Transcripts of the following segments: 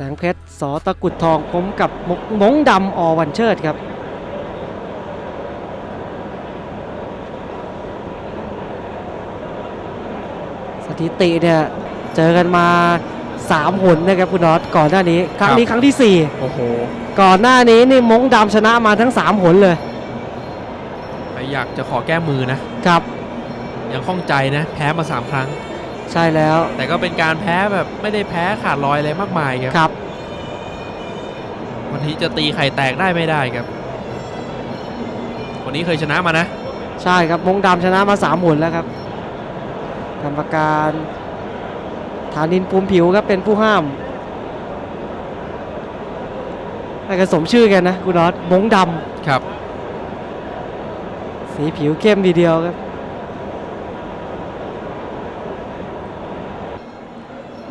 แสงเพชรสอตะกรุดทองผมกับมกมงดำอวันเชิดครับสถิติเนี่ยเจอกันมา3หนนะครับคุณน็อตก่อนหน้านี้ครั้งนี้ครั้งที่โอ้โห4ก่อนหน้านี้นี่มงดำชนะมาทั้ง 3 หนเลยใครอยากจะขอแก้มือนะ ครับ ยังข้องใจนะ แพ้มาสามครั้ง ใช่แล้ว แต่ก็เป็นการแพ้แบบไม่ได้แพ้ขาดลอยอะไรมากมายครับครับ วันนี้จะตีไข่แตกได้ไม่ได้ครับคนนี้เคยชนะมานะ ใช่ครับมงดำชนะมา3หนแล้วครับ กรรมการฐานินภูมิผิวครับเป็นผู้ห้ามให้กันสมชื่อกันนะคุณน็อตมงดครับำสีผิวเข้มดีเดียวครับ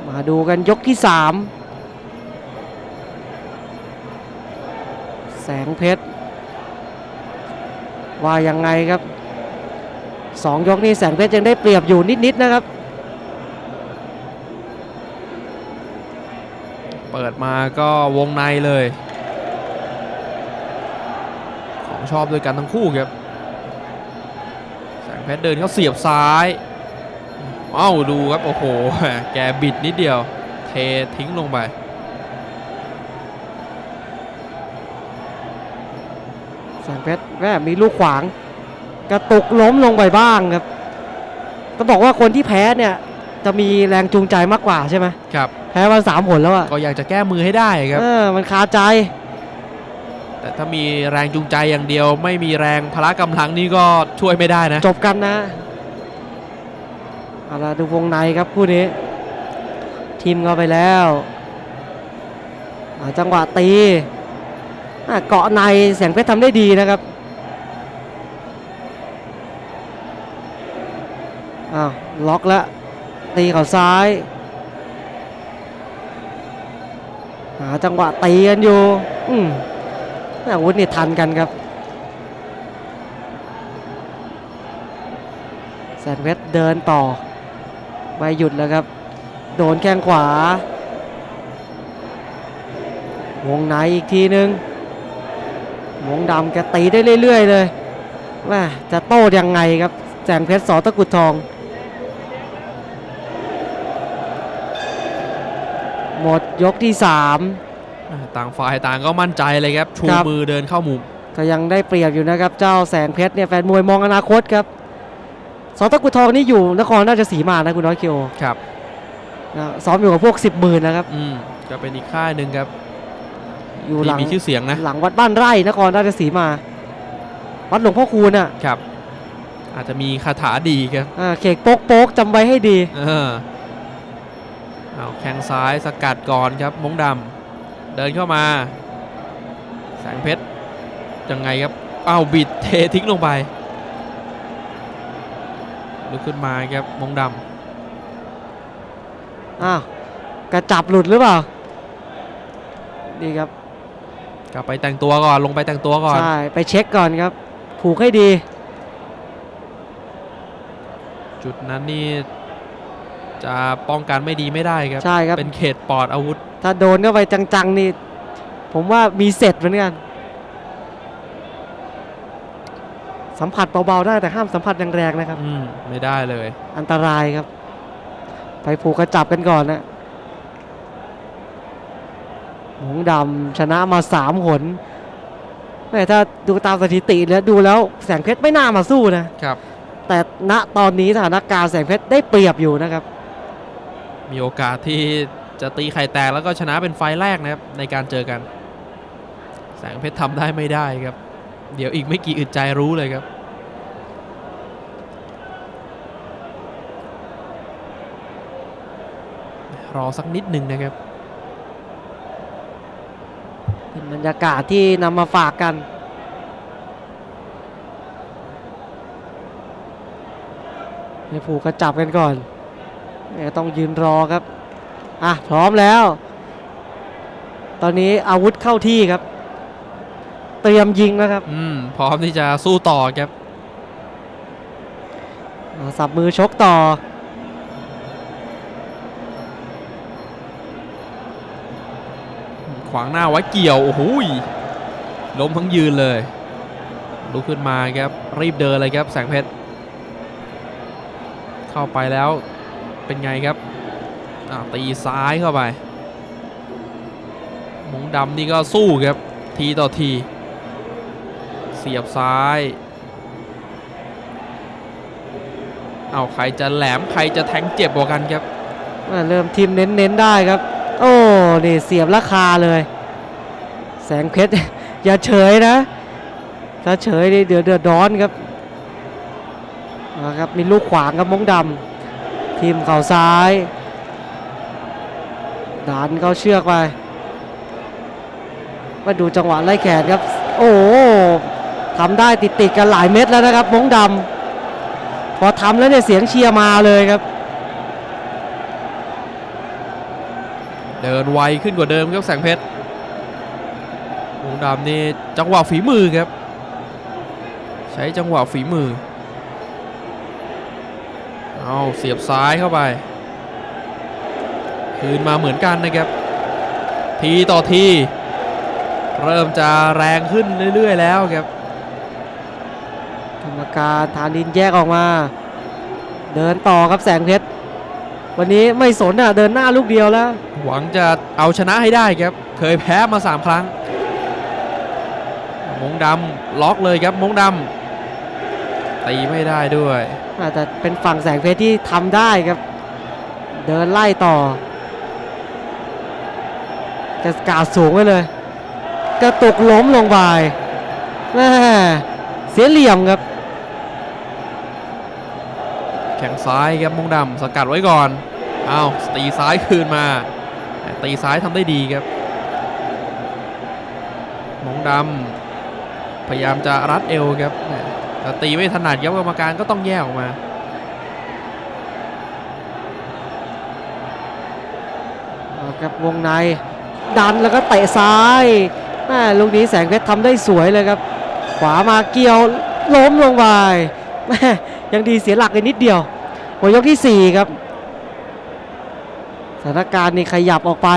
มา ดูกันยกที่3แสงเพชร ว่ายังไงครับสองยกนี้แสงเพชรยังได้เปรียบอยู่นิดๆนะครับ เปิดมาก็วงในเลย ของชอบด้วยกันทั้งคู่ครับ แสงเพชรเดินเข้าเสียบซ้าย เอ้าดูครับ โอ้โห แกบิดนิดเดียว เททิ้งลงไป แสงเพชรแม่มีลูกขวาง กระตุกล้มลงไปบ้างครับต้องบอกว่าคนที่แพ้เนี่ย จะมีแรงจูงใจมากกว่าใช่ไหมครับ แพ้มาสามผลแล้วอะก็อยากจะแก้มือให้ได้ครับเออมันคาใจ แต่ถ้ามีแรงจูงใจอย่างเดียว ไม่มีแรงพละกำลังนี่ก็ช่วยไม่ได้นะ จบกันนะ เอาละดูวงในครับคู่นี้ ทีมเข้าไปแล้วจังหวะตีเกาะในแสงเพชรทำได้ดีนะครับอ้าวล็อกแล้วตีเข่าซ้ายหาจังหวะตีกันอยู่อืมอาวุธนี่ทันกันครับ แสนเพชรเดินต่อ ไม่หยุดแล้วครับ โดนแข้งขวา วงในอีกทีนึง วงดำแกตีได้เรื่อย ๆ เลยแม่จะโต้ยังไงครับแสงเพชรสอตะกรุดทอง หมดยกที่ 3 ต่างฝ่ายต่างก็มั่นใจเลยครับ ชูครับมือเดินเข้ามุมก็ยังได้เปรียบอยู่นะครับ เจ้าแสนเพชรเนี่ยแฟนมวยมองอนาคตครับ สอตะกรุดทองนี่อยู่นครราชสีมานะคุณน้อยเคียวครับนะซ้อมอยู่กับพวก10หมื่นนะครับ อืมก็เป็นอีกค่ายหนึ่งครับอยู่หที่ลังมีชื่อเสียงนะ หลังวัดบ้านไร่นครราชสีมา วัดหลวงพ่อคูณอะครับ อาจจะมีคาถาดีครับอ่าเขกโป๊กโป๊กจำไว้ให้ดีเออเอาแข้งซ้ายสกัดก่อนครับมงดำเดินเข้ามา แสงเพชรยังไงครับเอาบิดเททิ้งลงไป ลุกขึ้นมาครับมงดอ้าวกระจับหลุดหรือเปล่าดีครับำกลับไปแต่งตัวก่อนลงไปแต่งตัวก่อนใช่ไปเช็คก่อนครับ ผูกให้ดี จุดนั้นนี่จะป้องกันไม่ดีไม่ได้ครับใช่ครับเป็นเขตปลอดอาวุธ ถ้าโดนเข้าไปจังๆนี่ผมว่ามีเสร็จเหมือนกัน สัมผัสเบาๆได้แต่ห้ามสัมผัสแรงๆนะครับ อืมไม่ได้เลย อันตรายครับ ไปผูกกระจับกันก่อนนะหงดำชนะมาสามหนแต่ถ้าดูตามสถิติแล้วดูแล้วแสงเพชรไม่น่ามาสู้นะครับ แต่ณตอนนี้สถานการณ์แสงเพชรได้เปรียบอยู่นะครับ มีโอกาสที่จะตีไข่แตกแล้วก็ชนะเป็นไฟล์แรกนะครับในการเจอกัน แสงเพชรทำได้ไม่ได้ครับ เดี๋ยวอีกไม่กี่อึดใจรู้เลยครับ รอสักนิดหนึ่งนะครับ เป็นบรรยากาศที่นำมาฝากกันให้ผูกกระจับกันก่อน ต้องยืนรอครับ อะ พร้อมแล้ว ตอนนี้อาวุธเข้าที่ครับ ตรียมยิงแล้วครับอืมพร้อมที่จะสู้ต่อครับอ่าสับมือชกต่อ ขวางหน้าไว้เกี่ยว โอ้โหยล้มทั้งยืนเลย ลุกขึ้นมาครับ รีบเดินเลยครับ แสงเพชร เข้าไปแล้วเป็นไงครับอ่าตีซ้ายเข้าไป มงดำนี่ก็สู้ครับ ทีต่อที เสียบซ้าย เอาใครจะแหลมใครจะแทงเจ็บกว่ากันครับอ่าเริ่มทีมเน้นๆได้ครับ โอ้นี่เสียบราคาเลย แสงเพชรอย่าเฉยนะ ถ้าเฉยนี่เดือดเดือดร้อนครับนะครับมีลูกขวางครับมงดำทีมเข่าซ้ายดันเข้าเชือกไปมาดูจังหวะไล่แขนครับ โอ้ ทำได้ติดติดๆกันหลายเม็ดแล้วนะครับมงดำพอทำแล้วเนี่ยเสียงเชียร์มาเลยครับ เดินไวขึ้นกว่าเดิมครับแสงเพชรวงดำนี่จังหวะฝีมือครับ ใช้จังหวะฝีมือเอาเสียบซ้ายเข้าไป คืนมาเหมือนกันนะครับ ทีต่อที เริ่มจะแรงขึ้นเรื่อย ๆ แล้วครับ รรมการฐานดินแยกออกมา เดินต่อครับแสงเพชรวันนี้ไม่สนอะเดินหน้าลูกเดียวแล้ว หวังจะเอาชนะให้ได้ครับ เคยแพ้มา 3 ครั้ง มงดำล็อกเลยครับมงดำตีไม่ได้ด้วยอาจจะเป็นฝั่งแสงเพชรที่ทำได้ครับ เดินไล่ต่อ จะกาดสูงไว้เลย กระตุกล้มลงไปแม่เสียเหลี่ยมครับ แข่งซ้ายครับมงดำสกัดไว้ก่อนเอาตีซ้ายคืนมา ตีซ้ายทำได้ดีครับมงดำพยายามจะรัดเอวครับแต่ตีไม่ถนัดครับกรรมการก็ต้องแยกออกมาเอาครับวงในดันแล้วก็เตะซ้ายแม่ลูกนี้แสงเพชรทำได้สวยเลยครับ ขวามาเกี่ยวล้มลงไปแม่ ยังดีเสียหลักไปนิดเดียวหัวยกที่ 4 ครับสถานการณ์นี่ขยับออกไป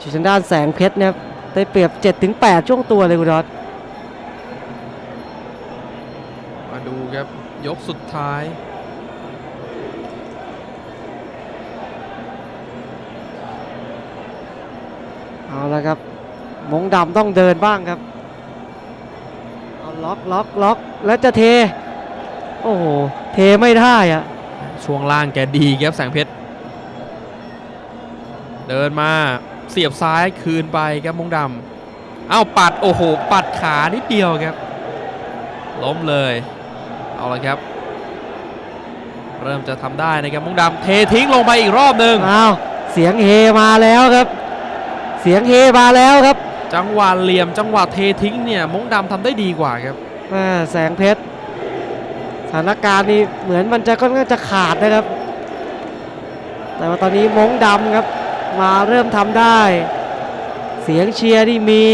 ชิชันด้านแสงเพชรเนี่ยได้เปรียบ 7-8 ช่วงตัวเลยคุณดอสมาดูครับ ยกสุดท้ายเอาละครับ มงดำต้องเดินบ้างครับเอา ล็อกล็อกล็อกแล้วจะเท โอ้โห เทไม่ได้อะช่วงล่างแกดีครับแสงเพชร เดินมาเสียบซ้ายคืนไปครับมงดำเอ้าปัดโอ้โห ปัดขานิดเดียวครับ ล้มเลย เอาละครับ เริ่มจะทำได้นะครับมงดำเททิ้งลงไปอีกรอบหนึ่งอ้าวเสียงเฮมาแล้วครับ เสียงเฮมาแล้วครับ จังหวะเหลี่ยมจังหวะเททิ้งเนี่ยมงดำทำได้ดีกว่าครับแสงเพชรสถานการณ์นี้เหมือนมันจะค่อนข้างจะขาดนะครับ แต่ว่าตอนนี้มงดำครับ มาเริ่มทำได้ เสียงเชียร์ที่มี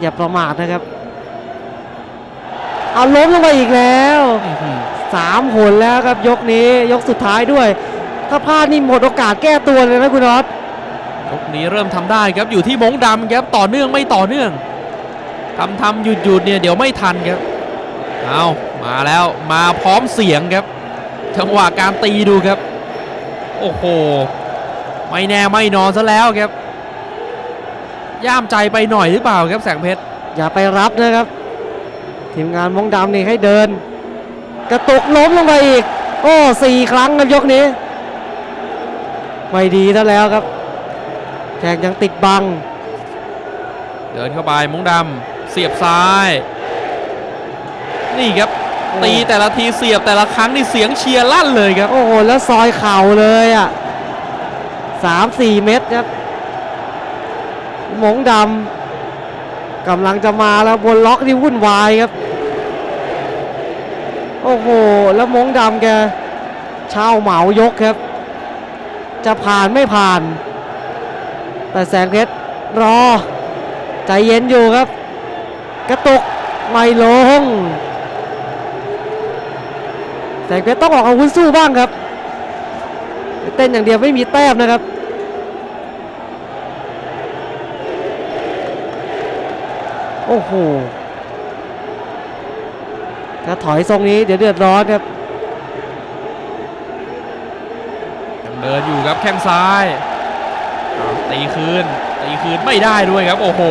อย่าประมาทนะครับเอาล้มลงไปอีกแล้วสามหนแล้วครับยกนี้ยกสุดท้ายด้วย ถ้าพลาดนี่หมดโอกาสแก้ตัวเลยนะคุณน็อต ยกนี้เริ่มทำได้ครับอยู่ที่มงดำครับต่อเนื่องไม่ต่อเนื่องทำทำหยุดหยุดเนี่ยเดี๋ยวไม่ทันครับเอามาแล้วมาพร้อมเสียงครับจังหวะการตีดูครับ โอ้โหไม่แน่ไม่นอนซะแล้วครับ ย่ามใจไปหน่อยหรือเปล่าครับแสงเพชรอย่าไปรับนะครับ ทีมงานมงดำนี่ให้เดิน กระตุกล้มลงไปอีก โอ้สี่ครั้งครับยกนี้ ไม่ดีซะแล้วครับ แขกยังติดบัง เดินเข้าไปมงดำเสียบซ้าย นี่ครับโอ้ตีแต่ละทีเสียบแต่ละครั้งนี่เสียงเชียร์ลั่นเลยครับ โอ้โห แล้วซอยเข่าเลยอะสามสี่เม็ดครับมงดำกำลังจะมาแล้วบนล็อกนี่วุ่นวายครับ โอ้โห แล้วมงดำแกเช่าเหมายกครับ จะผ่านไม่ผ่าน แต่แสงเพชรรอ ใจเย็นอยู่ครับ กระตุกไม่ลง แสงเพชรต้องออกอาวุธสู้บ้างครับ เต้นอย่างเดียวไม่มีแต้มนะครับโอ้โห ถ้าถอยทรงนี้เดี๋ยวเดือดร้อนครับ เดินอยู่ครับแข้งซ้าย ตีคืนตีคืนไม่ได้ด้วยครับ โอ้โห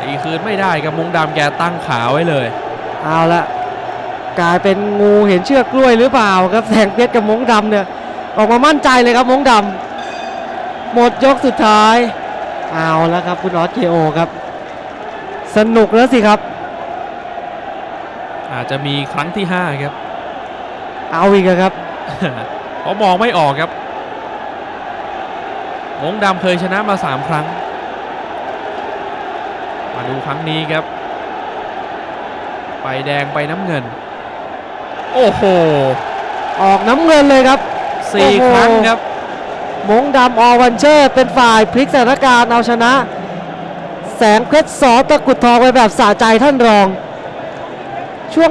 ตีคืนไม่ได้ครับมงดำแกตั้งขาไว้เลย เอาละกลายเป็นงูเห็นเชือกกล้วยหรือเปล่าครับแสงเพชรกับมงดำเนี่ยออกมามั่นใจเลยครับมงดำหมดยกสุดท้าย เอาแล้วครับคุณออสเจโอครับ สนุกแล้วสิครับ อาจจะมีครั้งที่ 5 ครับ เอาอีกแล้วครับเพราะมองไม่ออกครับ มงดำเคยชนะมา 3 ครั้ง มาดูครั้งนี้ครับ ไปแดงไปน้ำเงิน โอ้โห ออกน้ำเงินเลยครับสี่โอ้โหครั้งครับ มงดำอวันเชอร์เป็นฝ่ายพลิกสถานการณ์เอาชนะ แสงเพชรสอตะกรุดทองไปแบบสะใจท่านรอง ช่วง